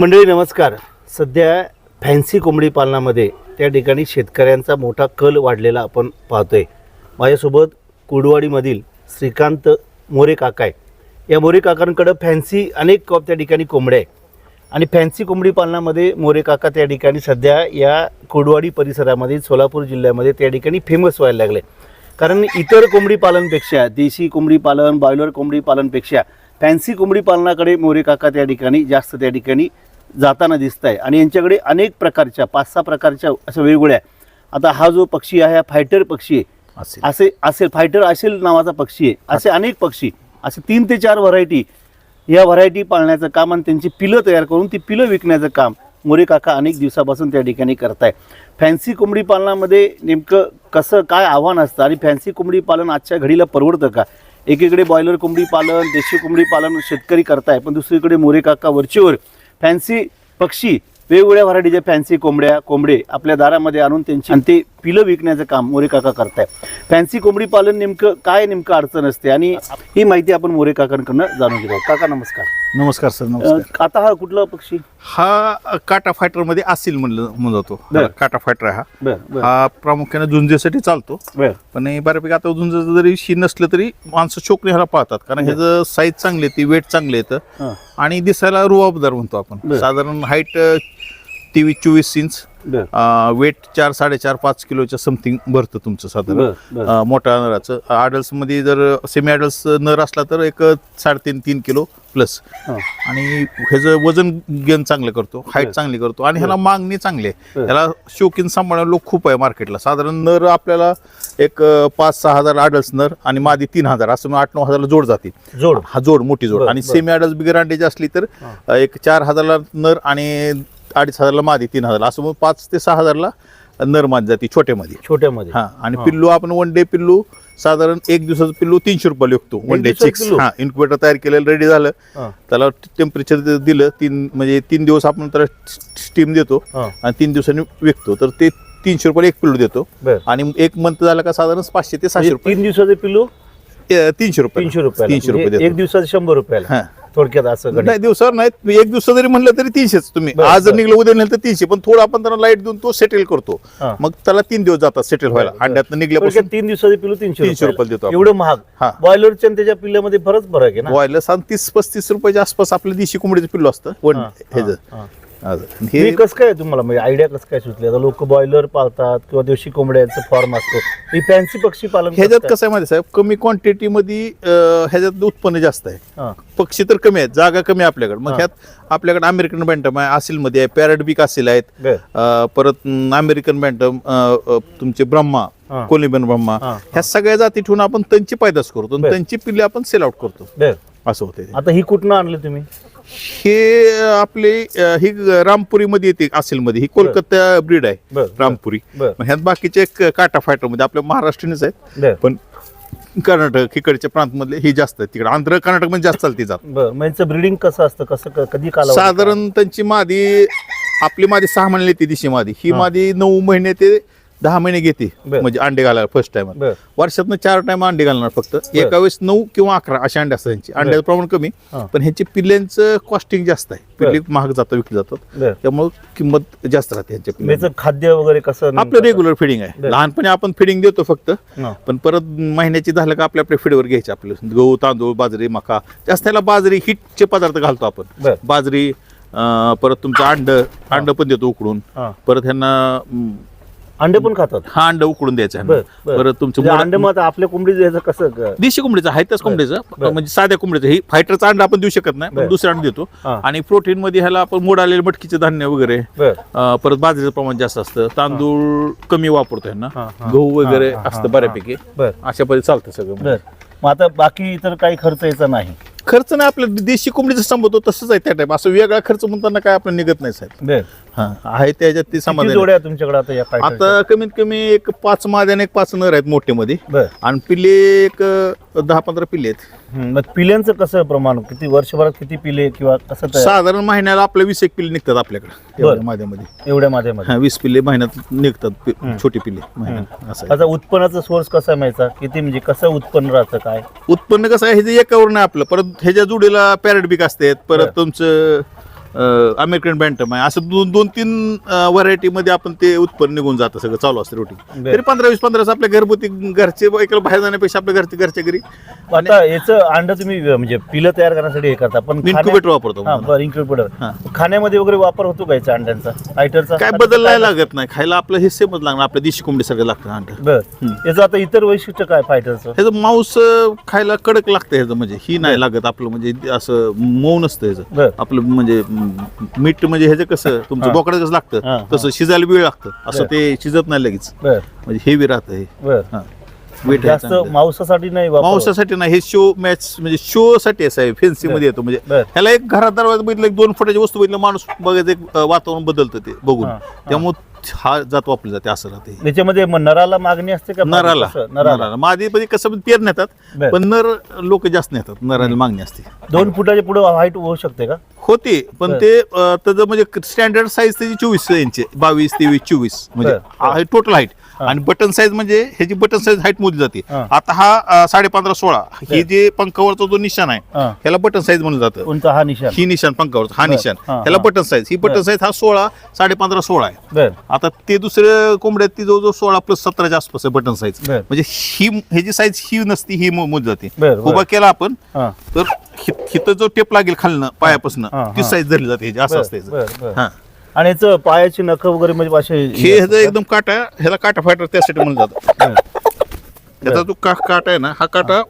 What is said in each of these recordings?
मंडळी नमस्कार. सध्या फॅन्सी कोंबडी पालनामध्ये त्या ठिकाणी शेतकऱ्यांचा मोठा कल वाढलेला आपण पाहतोय. माझ्यासोबत कुडवाडीमधील श्रीकांत मोरे काका आहे. या मोरे काकांकडं फॅन्सी अनेक कॉप त्या ठिकाणी कोंबड्या आहे आणि फॅन्सी कोंबडी पालनामध्ये मोरे काका त्या ठिकाणी सध्या या कुडवाडी परिसरामध्ये सोलापूर जिल्ह्यामध्ये त्या ठिकाणी फेमस व्हायला लागले. कारण इतर कोंबडी पालनपेक्षा देशी कोंबडी पालन बॉयलर कोंबडी पालनपेक्षा फॅन्सी कोंबडी पालनाकडे मोरे काका त्या ठिकाणी जास्त त्या ठिकाणी जाताना दिसत आहे आणि यांच्याकडे अनेक प्रकारच्या पाच सहा प्रकारच्या अशा वेगवेगळ्या आता हा जो पक्षी आहे हा फायटर पक्षी आहे. असे असेल फायटर असेल नावाचा पक्षी आहे. असे अनेक पक्षी असे तीन ते चार व्हरायटी. या व्हरायटी पाळण्याचं काम आणि त्यांची पिलं तयार करून ती पिलं विकण्याचं काम मोरे काका अनेक दिवसापासून त्या ठिकाणी करताय. फॅन्सी कोंबडी पालनामध्ये नेमकं कसं काय आव्हान असतं आणि फॅन्सी कोंबडी पालन आजच्या घडीला परवडतं का? एकीकडे बॉयलर कोंबडी पालन देशी कोंबडी पालन शेतकरी करताय पण दुसरीकडे मोरे काका वरचीवर फॅन्सी पक्षी वेगवेगळ्या व्हरायटीच्या फॅन्सी कोंबड्या कोंबडे आपल्या दारामध्ये आणून त्यांची आणि ते पिलं विकण्याचं काम मोरे काका करताय. फॅन्सी कोंबडी पालन नेमकं काय नेमकं अडचण असते आणि ही माहिती आपण मोरे काकांकडनं जाणून घेतो काका नमस्कार. नमस्कार सर अं, नमस्कार. आता हा कुठला पक्षी? हा अ, काटा फायटरमध्ये असेल म्हणलं जातो बर. हा, काटा फायटर हा. बर बर. हा प्रामुख्याने झुंजेसाठी चालतो. बर. पण हे बऱ्यापैकी आता झुंज जरी शी नसलं तरी माणसं चोकणे ह्याला पाहतात. कारण ह्याचं साईज चांगली आहे ती वेट चांगले येतं हां. आणि दिसायला रुबाबदार म्हणतो आपण. बर. साधारण हाईट तेवीस चोवीस इंच बर. वेट चार साडेचार पाच किलोच्या समथिंग भरतं तुमचं साधारण. बर बर. अ, मोठ्या नराचं. अडल्टमध्ये जर सेमी अडल्ट नर असला तर एक साडेतीन तीन किलो प्लस हां. आणि ह्याचं वजन गेन चांगलं करतो हाईट. चांगली करतो आणि ह्याला मागणी चांगली आहे. ह्याला शौकीन सांभाळणारे लोक खूप आहे मार्केटला साधारण नर आपल्याला एक अ, पाच सहा हजार अडल्ट नर आणि मादी तीन हजार. असं मग आठ नऊ हजारला जोड जातील जोड. हा जोड मोठी जोड. बर, आणि बर. सेमी अडल्ट बिगर अंड्याची असली तर. अ, एक चार हजारला नर आणि अडीच हजारला मादी तीन हजार असं मग पाच ते सहा हजारला नर मादी जाते छोट्यामध्ये. छोट्यामध्ये. हा आणि. पिल्लू आपण वन डे पिल्लू साधारण एक दिवसाचं पिल्लू तीनशे रुपये विकतो वन डे चिक्स पिल्लू? हा इन्क्युबेटर तयार केलेलं रेडी झालं. त्याला टेम्परेचर दिलं तीन म्हणजे तीन दिवस आपण त्याला स्टीम देतो आणि तीन दिवसांनी विकतो. तर ते तीनशे रुपये एक पिल्लू देतो. आणि एक मंथ झाला का साधारण पाचशे ते सहाशे म्हणजे रुपये. तीन दिवसाचे पिलू ए, तीनशे रुपये तीनशे रुपये तीनशे रुपये एक दिवसाचे शंभर रुपयाला. थोडक्यात असं. नाही दिवसावर नाही एक दिवस जरी म्हणलं तरी तीनशेच तुम्ही बरं, आज जर बरं. निघलं उद्या नेलं तर तीनशे पण थोडं आपण त्याला लाइट देऊन तो सेटल करतो हां. मग त्याला तीन दिवस जातात सेटल व्हायला बरं. अंड्यात निघल्यापासून थोडक्यात तीन दिवसाचे पिलू तीनशे तीनशे रुपयाला. रुपये देतो आपण. एवढं महाग हा. बॉयलरच्या आणि त्याच्या पिल्ल्यामध्ये बरंच फरक आहे ना व्हायला सांग तीस पस्तीस रुपयाच्या आसपास आपलं देशी कोंबडीचं पिल्लू असतं वन हां, ह्याचं हां, हां. असं. हे हे कसं काय तुम्हाला म्हणजे आयडिया कसं काय सुचली? आता लोक बॉयलर पाळतात किंवा देशी कोंबड्यांचं फॉर्म असतो. ही फॅन्सी पक्षी पालन ह्याच्यात कसं कसं आहे माहिती आहे साहेब? कमी क्वांटिटी मध्ये ह्याच्यात उत्पन्न जास्त आहे? हां, पक्षी तर कमी आहेत जागा कमी आहे आपल्याकडे. मग हां. ह्यात आपल्याकडे अमेरिकन बँटम आहे आसिलमध्ये आहे पॅरडबिक असेल आहेत. बर. अं, परत अमेरिकन बँटम तुमचे ब्रह्मा हां. कोलिबन ब्रह्मा हां, ह्या सगळ्या जाती ठेवून आपण त्यांची पैदास करतो आणि बर. त्यांची पिल्ले आपण सेल आउट करतो. बर. असं होते आता ही कुठनं आणली तुम्ही? हे आपले अं, ही रामपुरी मध्ये येते असेल मध्ये ही कोलकाता ब्रीड आहे बर रामपुरी. बर. मग ह्यात बाकीचे एक काटा फायटरमध्ये आपल्या महाराष्ट्रीयनच आहेत. बर. पण कर्नाटक इकडच्या प्रांतमधले ही जास्त आहेत. तिकडे आंध्र कर्नाटकमध्ये जास्त चालते जात. बर मग यांचं ब्रिडिंग कसं असतं? कसं क- कधी काला साधारण त्यांची मादी आपली मादी सहा महिने येते दिशी मादी. ही हा. मादी नऊ महिने ते दहा महिने घेते बर. म्हणजे अंडे घालायला फर्स्ट टाइम बर. वर्षातनं चार टाइम अंडे घालणार फक्त. एका वेळेस नऊ किंवा अकरा अशा अंडे असतात त्यांची. अंड्याचं प्रमाण कमी हा. पण ह्यांची पिल्ल्यांचं कॉस्टिंग जास्त आहे. पिल्ले महाग जातं विकली जातात. बर. त्यामुळे किंमत जास्त राहते ह्यांच्या पिल्ल्यांची. याचं खाद्य वगैरे कसं आपलं? रेग्युलर फिडिंग आहे. लहानपणी आपण फिडिंग देतो फक्त हां, पण परत महिन्याची झालं का आपल्या आपल्या फीडवर घ्यायचे आपलं. गहू तांदूळ बाजरी मका जास्त त्याला बाजरी हिटचे पदार्थ घालतो आपण. बर. बाजरी अं, परत तुमचं अंड अंड पण देतो उकडून. हां. परत ह्यांना अंडे पण खातात. हा अंड उकडून द्यायचं बर ह्यांना. बर. परत तुमचं म्हणजे मोड- अंडे मग आता आपल्या कोंबडी याचं कसं देशी कोंबडीचं आहे त्याच बर. कोंबडीचं. म्हणजे साध्या कोंबडीचं. ही फायटरचा अंड आपण देऊ शकत नाही बर. दुसरं अंड देतो. हां. आणि प्रोटीन मध्ये ह्याला आपण मोड आलेले मटकीचे धान्य वगैरे बर. अं, परत बाजरीचं प्रमाण जास्त असतं. तांदूळ कमी वापरतो ह्यांना हां, हां. गहू वगैरे हां, हां, असतं हां, बऱ्यापैकी. बर. अशा पद्धती चालतं सगळं. बर. मग आता बाकी इतर काही खर्च यायचा नाही. खर्च नाही आपलं देशी कोंबडीचं संबंध तसंच आहे त्या टाइम असं वेगळा खर्च म्हणताना काय आपण निघत नाही साहेब. बर. हा आहे त्याच्यात ते किती समाधान जोड्या तुमच्याकडे आता या आता कमीत कमी एक पाच माद्या आणि एक पाच नर आहेत मोठे मध्ये बर. आणि पिल्ले एक अं, दहा पंधरा पिल्ले आहेत. हं, मग पिल्यांचं कसं प्रमाण? किती वर्षभरात किती पिले किंवा कसं तयार? साधारण महिन्याला आपले वीस एक पिल्ले निघतात आपल्याकडे एवढ्या माद्यामध्ये. एवढ्या माझ्यामध्ये हा वीस पिल्ले महिन्यात निघतात पि-. छोटी पिल्ले महिन्यात असं आहे. आता उत्पन्नाचा सोर्स कसा आहे माहिती किती म्हणजे कसं उत्पन्न राहतं काय? उत्पन्न कसं आहे हे जे एकावर नाही आपलं. परत ह्याच्या जुडीला पॅरेट बिक असतात परत. तुमचं अमेरिकन बँटम आहे. असं दोन दोन तीन व्हरायटी मध्ये आपण ते उत्पन्न निघून जातं सगळं चालू असतं रोटी बरं. तरी पंधरा वीस पंधराच आपल्या घरगुती घरचे एका बाहेर जाण्यापेक्षा आपल्या घरचे घरच्या घरी. आता याचं अंड तुम्ही अं, म्हणजे पिलं तयार करण्यासाठी हे करता पण इन्क्युबेटर वापरतो हा, इन्क्युबेटर. खाण्यामध्ये वगैरे वापर होतो का याचा अंड्यांचा? फायटरचा काय बदल नाही लागत? नाही. खायला आपलं हे सेमच लागणार. आपल्या देशी कोंबडी सगळं लागतं अंड. बर. याचं आता इतर वैशिष्ट्य काय फायटरचं ह्याचं मांस अं, खायला कडक लागतं ह्याचं म्हणजे. ही नाही लागत आपलं म्हणजे असं मऊ नसतं ह्याचं. बर. आपलं म्हणजे म, मीठ म्हणजे ह्याचं कसं तुमचं. बोकडं कसं लागतं. तसं शिजायला वेळ लागतं असं. ते शिजत नाही लगेच म्हणजे हेवी राहतं हे हा. जास्त. मांसासाठी नाही. मांसासाठी नाही हे शो मॅच म्हणजे शो साठी असं आहे फेन्सी मध्ये येतो म्हणजे. ह्याला एक घरात दरवाजा बघितलं एक दोन फुटाची वस्तू बघितलं माणूस बघायचं एक वातावरण बदलतं ते बघून. त्यामुळे हा जात वापरली जाते असं राहते याच्यामध्ये मग नराला मागणी असते का नराला कसं? नराला नराला मादी मध्ये कसं पण पेर नेतात बर. पण नर लोक जास्त नेतात नराला मागणी असते दोन फुटाच्या पुढे हाईट होऊ शकते का होते पण बर. ते अं, त्याचं म्हणजे स्टँडर्ड साईज त्याची चोवीस इंच. बावीस तेवीस चोवीस म्हणजे बर. Total height. आणि बटन साईज म्हणजे ह्याची बटन साईज हाईट मोजली जाते. आता हा साडे पंधरा सोळा हे. जे पंखावरचा जो निशाण आहे ह्याला बटन साईज म्हणलं जातं हा निशाण ही निशाण पंखावरचा हा. निशाण ह्याला. बटन साईज ही बटन. साईज हा सोळा साडे पंधरा सोळा आहे आता ते दुसरे कोंबड्यात ती जवळजवळ सोळा प्लस सतराच्या आसपास आहे बटन साईज. म्हणजे ही ह्याची साईज ही नसती ही मोजली जाते. उभा केला आपण तर हिथं जो टेप लागेल खालनं पायापासून ती. साईज धरली जाते ह्याची असं असतं. हा आणि याचं पायाची नख वगैरे म्हणजे असे हे ह्याचं एकदम काटा ह्याला काटा फायटर त्यासाठी म्हणलं जातं. त्याचा जो का काटा आहे ना हा काटा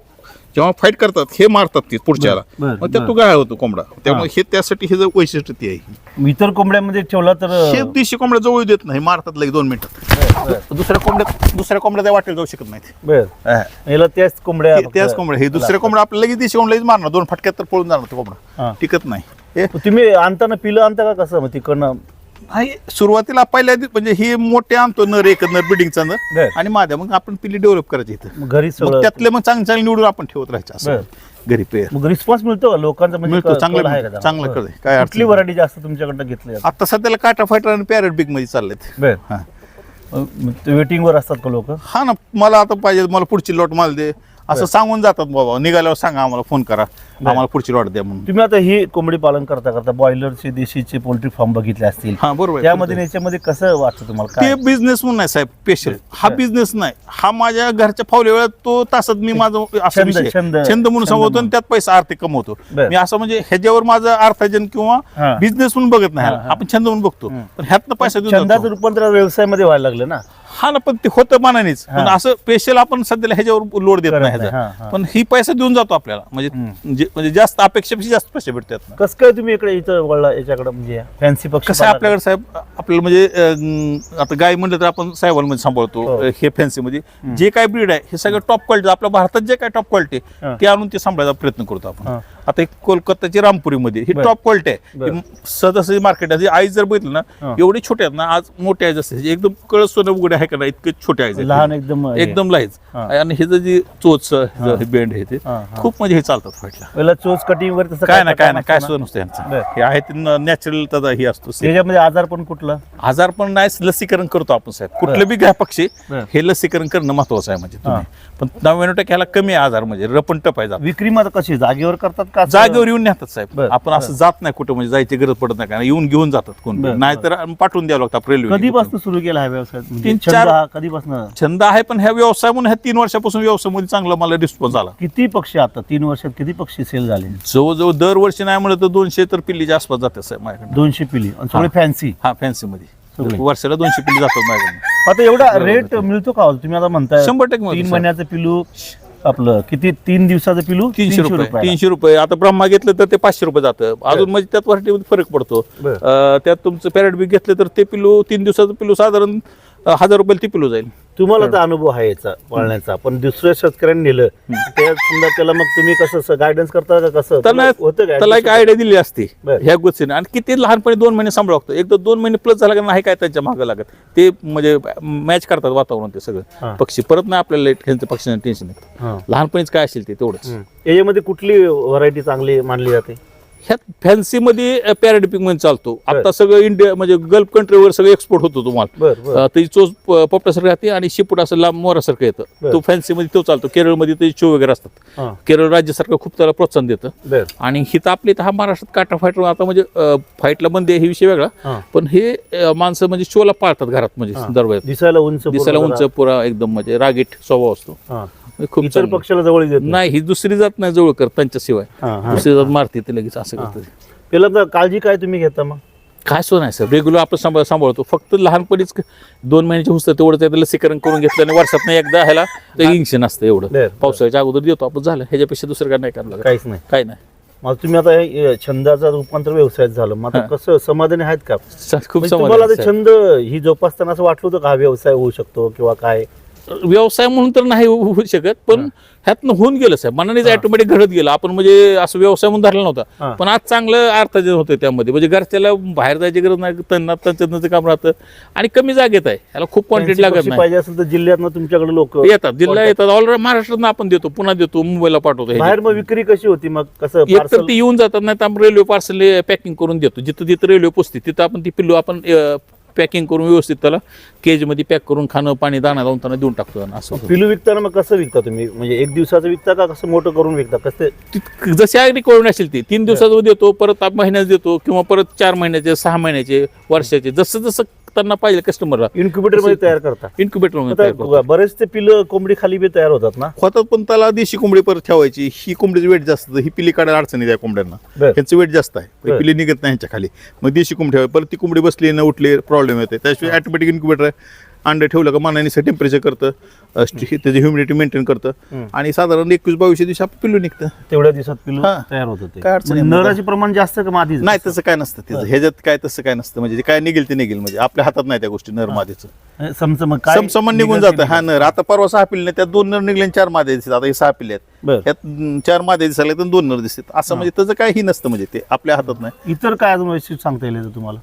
जेव्हा फाईट करतात हे मारतात ते पुढच्याला. बर, मग त्यात. तो गाय होतो कोंबडा. त्यामुळे हे. त्यासाठी हे जे वैशिष्ट्य ते आहे. इतर कोंबड्यामध्ये ठेवला तर हे देशी कोंबड्या जवळ देत नाही मारतात लगे दोन मिनिटात दुसऱ्या कोंबड्या दुसऱ्या कोंबड्या वाटेल जाऊ शकत नाहीत. बर. हा. याला त्याच कोंबड्या ते- त्याच कोंबड्या हे दुसऱ्या कोंबड्या आपल्याला लगेच देशी कोंबड्या लगेच मारणार. दोन फटक्यात तर पळून जाणार तो कोंबडा. टिकत नाही. हे तुम्ही आणताना पिलं आणता का कसं? मग तिकडनं नाही सुरुवातीला पहिल्या म्हणजे हे मोठे आणतो नर एक नर बिल्डिंगचा नर बर. आणि माझ्या मग आपण पिल्ली डेव्हलप करायची इथं. मग घरी मग सगळं त्यातले मग चांगले चांगले निवडून आपण ठेवत राहायचं असं. घरी पेर मग रिस्पॉन्स मिळतो का? लोकांचा म्हणजे मिळतो, क- चांगला कल आहे मिळतो, का चांगला त्याला? आहे, काय कुठली. व्हरायटी जास्त तुमच्याकडनं घेतली जाते आता सध्याला काटा फायटर आणि पॅरेट बिगमध्ये चाललेत. बर. हा. वेटिंग वर असतात का लोक? हा ना मला आता पाहिजे मला पुढची लॉट माल दे. असं सांगून जातात बाबा निघाल्यावर सांगा आम्हाला फोन करा आम्हाला पुढची लॉट द्या म्हणून तुम्ही आता ही कोंबडी पालन करता करता बॉयलरचे देशीचे पोल्ट्री फार्म बघितले असतील हा बरोबर आहे. त्यामध्ये याच्यामध्ये कसं वाटतं तुम्हाला ते काय बिझनेस म्हणून नाही साहेब स्पेशल हा. बिझनेस नाही हा माझ्या घरच्या फावल्या वेळात तो तासात मी माझं असा छंद- विषय छंद- छंद म्हणून छंद सांगतो म्हणून. आणि त्यात पैसा आर्थिक कमवतो बर. मी असं म्हणजे ह्याच्यावर माझं अर्थार्जन किंवा हा. बिझनेस म्हणून बघत नाही हा. हा. आपण छंद म्हणून बघतो हम्म. पण ह्यातनं पैसा देऊन छंदाचं जातो. रूपांतर व्यवसायामध्ये व्हायला लागलं ना हा ना पण ते होतं मानानेच. पण असं स्पेशल आपण सध्याला ह्याच्यावर लोड देत नाही ह्याचा. पण ही पैसा देऊन जातो आपल्याला म्हणजे हम्म. जे- म्हणजे जास्त अपेक्षेपेक्षा जास्त पैसे भेटतात कसं काय तुम्ही इकडे इथं वळला याच्याकडे म्हणजे फॅन्सी पक्षी कसं आहे आपल्याकडे साहेब आपल्याला म्हणजे अं, आता गाय म्हणलं तर आपण साहेबांमध्ये सांभाळतो हो. हे फॅन्सी मध्ये जे काय ब्रीड आहे हे सगळं टॉप क्वालिटी आपल्या भारतात जे काय टॉप क्वालिटी हा. ते आणून ते सांभाळायचा प्रयत्न करतो आपण. आता कोलकाताची रामपुरीमध्ये ही. टॉप क्वालिटी आहे सहजासहजी मार्केट आहे आई जर बघितलं ना. एवढी छोटे आहेत ना आज मोठे आहे जसे एकदम कळस सोनं उघडे आहे का नाही इतके छोटे आहे लहान एकदम. एकदम लाईज. आणि हे जे चोच. बेंड आहे ते हा, हा. खूप म्हणजे हे चालतात फाटला चोच कटिंग वगैरे काय नाही काय नाही काय नसतं सुद्धा ना? नसतं यांचं. हे आहे ते नॅचरल त्याचा हे असतो त्याच्यामध्ये आजार पण कुठला आजार पण नाही लसीकरण करतो आपण साहेब कुठलं बी घ्या पक्षी. हे लसीकरण करणं महत्वाचं आहे म्हणजे तुम्ही पण नव्याण्णव टक्के ह्याला कमी आहे आजार म्हणजे रपण टप आहे. विक्री मग कशी जागेवर करतात का? जागेवर येऊन नेतात साहेब. बर, आपण असं जात नाही कुठं म्हणजे जायची गरज पडत नाही. कारण येऊन घेऊन जातात कोण बर, नाहीतर पाठवून द्यावं लागतं रेल्वे कधीपासून सुरू केला हा व्यवसाय? म्हणजे तीन- छंद चार- हा कधीपासून? छंद आहे पण ह्या व्यवसाय म्हणून ह्या तीन वर्षापासून व्यवसायामध्ये चांगला मला रिस्पॉन्स आला. किती पक्षी आता? तीन वर्षात किती पक्षी सेल झाले? जवळजवळ दरवर्षी नाही म्हणलं तर दोनशे तर पिल्लीच्या आसपास जाते साहेब माझ्याकडे दोनशे पिली आणि सगळे फॅन्सी हा फॅन्सी मध्ये सगळे. वर्षाला दोनशे पिल्ली जातात माझ्याकडे आता एवढा रेट मिळतो का हो? तुम्ही आता म्हणताय शंभर टक्के मिळतो, तीन सर. महिन्याचं पिलू आपलं किती? तीन दिवसाचं पिलू? तीनशे रुपये. तीनशे रुपये. आता ब्रह्मा घेतलं तर ते पाचशे रुपये जातं. अजून म्हणजे त्यात व्हरायटीमध्ये फरक पडतो. त्यात तुमचं पॅरेट बी घेतलं तर ते पिलू तीन दिवसाचं पिलू साधारण हजार रुपये ते पिलू जाईल. तुम्हाला तर अनुभव आहे याचा पाळण्याचा पण दुसऱ्या शेतकऱ्यांनी नेलं त्या समजा त्याला मग तुम्ही कसं गायडन्स करता का कसं? त्याला होतं का त्याला एक आयडिया दिली असते. ह्या गोष्टीने. आणि किती लहानपणी दोन महिने सांभाळ लागतो. एकदा दोन महिने प्लस झाला का नाही काय त्यांच्या मागं लागत? ते म्हणजे मॅच करतात वातावरण ते हा. सगळं पक्षी परत नाही आपल्याला ह्यांचं पक्षीचं टेन्शन येतं. लहानपणीच काय असेल ते तेवढंच. याच्यामध्ये कुठली व्हरायटी चांगली मानली जाते? ह्यात फॅन्सीमध्ये पॅराडिपिकमध्ये चालतो. आता सगळं इंडिया म्हणजे गल्फ कंट्रीवर सगळं एक्सपोर्ट होतो तुम्हाला. त्याची चोच पोपटासारखं राहते आणि शिपूट असं लांब मोरासारखं येतं. तो फॅन्सीमध्ये तो चालतो. केरळमध्ये त्याची चो वगैरे असतात. केरळ राज्य सरकार खूप त्याला प्रोत्साहन देतं. आणि हिथं आपल्या इथं हा महाराष्ट्रात काटा फायटर आता म्हणजे फाईटला बंदी आहे हे विषय वेगळा. पण हे माणसं म्हणजे चोला पाळतात घरात म्हणजे. दरवेळेस दिसायला उंच दिसायला उंच पुरा एकदम म्हणजे रागीट स्वभाव असतो. खूप इतर चांगलं. पक्षाला जवळ येत नाही. ही दुसरी जात नाही जवळ कर त्यांच्याशिवाय. हां हां. दुसरी जात मारते ते लगेच असं. करते. पहिल्यांदा काळजी काय तुम्ही घेता मग? काय सो नाही सर. रेग्युलर आपण सांभाळ सांभाळतो. फक्त लहानपणीच क- दोन महिन्याचे हुसतं तेवढं त्याचं लसीकरण करून घेतलं आणि वर्षात एकदा ह्याला ते इंजेक्शन असतं एवढं. पावसाळ्याच्या अगोदर देतो आपण झालं. ह्याच्यापेक्षा दुसरं काय नाही करायला लागत. काहीच नाही. काय नाही. मग तुम्ही आता हे छंदाचा रूपांतर व्यवसायात झालं. मग आता हां. कसं समाधानी आहेत का? स- खूप म्हणजे समाधान तुम्हाला आहे, ते साहेब. छंद ही जोपासताना असं वाटलं होतं का हा व्यवसाय होऊ शकतो किंवा काय? व्यवसाय म्हणून तर नाही होऊ शकत पण ह्यातनं होऊन गेलं साहेब. मनानेच. ऑटोमॅटिक घडत गेलं. आपण म्हणजे असं व्यवसाय म्हणून धरला. नव्हता. पण आज चांगलं अर्थाचे होतं त्यामध्ये. म्हणजे घरच्याला बाहेर जायची गरज नाही त्यांना त्यांचं काम राहतं. आणि कमी जागेत आहे. याला खूप क्वांटिटी लागत नाही. पाहिजे असेल तर जिल्ह्यातनं तुमच्याकडे लोक येतात. जिल्हा येतात. ऑलरेडी महाराष्ट्रात आपण देतो. पुन्हा देतो. मुंबईला पाठवतो बाहेर मग विक्री कशी होती? मग कसं एक तर? ती येऊन जातात. नाही तर आपण रेल्वे पार्सल पॅकिंग करून देतो. जिथं जिथं रेल्वे पोचते तिथं आपण ती पिल्लू आपण पॅकिंग करून व्यवस्थित त्याला केजमध्ये पॅक करून खाणं पाणी दाणा लावून त्यांना देऊन टाकतो त्यांना असं. पिलू विकताना मग कसं विकता तुम्ही? म्हणजे एक दिवसाचं विकता का कसं मोठं करून विकता? कसं ती- जशी अगदी कळून असेल ती तीन दिवसाचं देतो परत आप महिन्यात देतो किंवा परत चार महिन्याचे सहा महिन्याचे वर्षाचे जसं जसं त्यांना पाहिजे कस्टमरला इन्क्युबेटरमध्ये तयार करता. इन्क्युबेटर आता बरेच ते पिलं कोंबडी खाली बी तयार होतात ना. होतात पण त्याला देशी कोंबडी परत ठेवायची. ही कोंबडीचं वेट जास्त ही पिली काढायला अडचणी त्या कोंबड्यांना. बर. ह्यांचं वेट जास्त आहे. बरं. पिली निघत नाही ह्यांच्या खाली. मग देशी कोंबडी ठेवाय परत ती कोंबडी बसली न उठली प्रॉब्लेम येते. त्याशिवाय ऑटोमॅटिक इन्क्युबेटर आहे. अंडे ठेवलं का मनाने टेम्परेचर करतं स्टी- त्याची ह्युमिडिटी मेंटेन करतं. आणि साधारण एकवीस बावीसशे दिवशी आपण पिल्लू निघतं. तेवढ्या दिवसात पिलू हां. तयार होत काय अडचण म्हणजे. नराचे प्रमाण जास्त का मादी नाही तसं काय नसतं. त्याचं ह्याच्यात काय तसं काय नसतं. म्हणजे जे काय निघेल ते निघेल. म्हणजे आपल्या हातात नाही त्या गोष्टी नर मादीचं समसम काय समसमन निघून जातं. हा नर. आता परवा सहा पिल्ले त्यात दोन नर निघले आणि चार मादे दिसतात. आता हे सहा पिल्ले आहेत. बर. त्यात अं, चार मादे दिसायला तर दोन नर दिसतात. असं म्हणजे त्याचं काही नसतं म्हणजे ते आपल्या हातात नाही. इतर काय अजून वैशिष्ट्य सांगता येईल याचं तुम्हाला?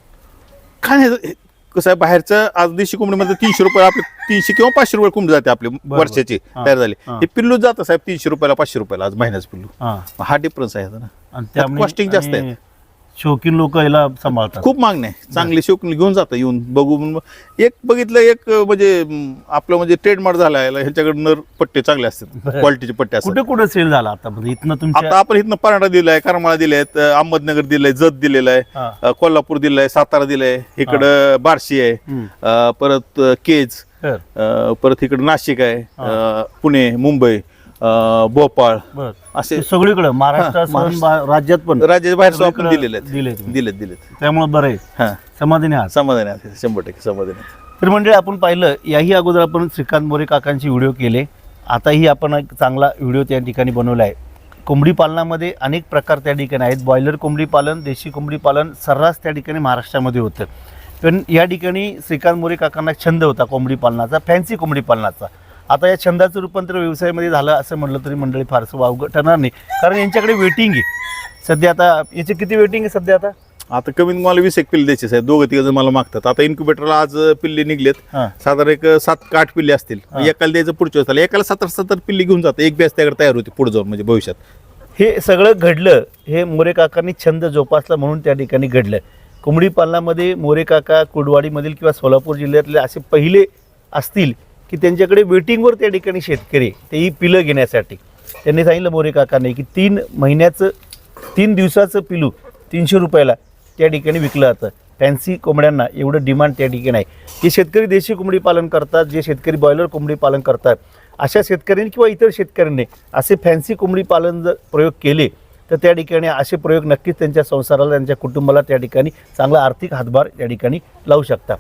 काय नाही हे- कसं आहे बाहेरचं आज देशी कोंबडीमध्ये तीनशे रुपये आपले तीनशे किंवा पाचशे रुपये कोंबडी जाते आपली. वर्षाची. तयार झाली हां. पिल्लू जातं साहेब तीनशे रुपयाला पाचशे रुपयाला आज महिन्याचं पिल्लू हा डिफरन्स आहे ना costing जास्त आहे. शौकीन लोक याला सांभाळतात. खूप मागणी आहे. चांगले शौक घेऊन जातं येऊन बघू. म्हणून. एक बघितलं एक म्हणजे अं, आपलं म्हणजे ट्रेडमार्क झाला आहे ह्याच्याकडे नर पट्टे चांगले असतात. बरं. क्वालिटीचे पट्टे असतात. कुठे कुठे सेल झाला आता? म्हणजे इथनं आता तुमच्या आपण इथनं पराठा दिलाय करमाळा दिलाय अहमदनगर दिलंय जत दिलेलं आहे हा. अं, कोल्हापूर दिलंय सातारा दिलंय इकडं बार्शी आहे हम्म. अं, परत अं, केज अं, परत इकडं नाशिक आहे अं, पुणे मुंबई अं, भोपाळ. बर. असे ते सगळीकडे महाराष्ट्रात महाराष्ट्र- राज्यात पण. राज्याच्या बाहेर आपण दिलेले आहेत. दिलेत. तुम्ही. दिलेत दिलेत. त्यामुळे बरं आहे. हा. समाधानी आहात. समाधान आहे शंभर टक्के समाधान आहे तर म्हणजे आपण पाहिलं याही अगोदर आपण श्रीकांत मोरे काकांचे व्हिडिओ केले. आताही आपण एक चांगला व्हिडिओ त्या ठिकाणी बनवला आहे कोंबडी पालनामध्ये अनेक प्रकार त्या ठिकाणी आहेत. बॉयलर कोंबडी पालन देशी कोंबडी पालन सर्रास त्या ठिकाणी महाराष्ट्रामध्ये होतं. पण या ठिकाणी श्रीकांत मोरे काकांना छंद होता कोंबडी पालनाचा फॅन्सी कोंबडी पालनाचा. आता या छंदाचं रूपांतर व्यवसायामध्ये झालं असं म्हटलं तरी मंडळी फारसं वावगं ठरणार नाही. कारण यांच्याकडे वेटिंग आहे. सध्या आता याची किती वेटिंग आहे सध्या आता? आता कमीत कमी मला वीस एक पिल्ले द्यायचे साहेब दोघं तिघ मला मागतात. आता इन्क्युबेटरला आज पिल्ले निघलेत. हां. साधारण एक सात का आठ पिल्ले असतील. एकाला द्यायचं पुढच्या वेळेस एकाला सत्तर सत्तर पिल्ली घेऊन जातं. एक बॅच त्याकडे तयार होती पुढे जाऊन म्हणजे भविष्यात. हे सगळं घडलं हे मोरे काकांनी छंद जोपासला म्हणून त्या ठिकाणी घडलं. कोंबडी पालनामध्ये मोरे काका कुडवाडीमधील किंवा सोलापूर जिल्ह्यातले असे पहिले असतील. की त्यांच्याकडे वेटिंगवर त्या ठिकाणी शेतकरी ते ही पिलं घेण्यासाठी. त्यांनी सांगितलं मोरे काकांनी की तीन महिन्याचं तीन दिवसाचं पिलू तीनशे रुपयाला त्या ठिकाणी विकलं जातं. फॅन्सी कोंबड्यांना एवढं डिमांड त्या ठिकाणी आहे. जे शेतकरी देशी कोंबडी पालन करतात जे शेतकरी बॉयलर कोंबडी पालन करतात. अशा शेतकऱ्यांनी किंवा इतर शेतकऱ्यांनी असे फॅन्सी कोंबडी पालन जर प्रयोग केले तर त्या ठिकाणी असे प्रयोग नक्कीच त्यांच्या संसाराला त्यांच्या कुटुंबाला त्या ठिकाणी चांगला आर्थिक हातभार त्या ठिकाणी लावू शकता.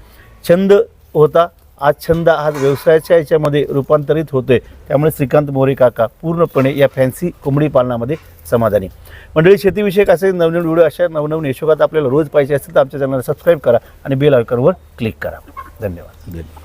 छंद होता आज छंद आज व्यवसायाच्या याच्यामध्ये रूपांतरित होतोय. त्यामुळे श्रीकांत मोरे काका पूर्णपणे या फॅन्सी कोंबडी पालनामध्ये समाधानी. मंडळी शेतीविषयक असे नवनवीन व्हिडिओ अशा नवनवीन यशोगात आपल्याला रोज पाहिजे असतील तर आमच्या चॅनलला सबस्क्राईब करा आणि बेल आयकॉनवर क्लिक करा. धन्यवाद. धन्यवाद.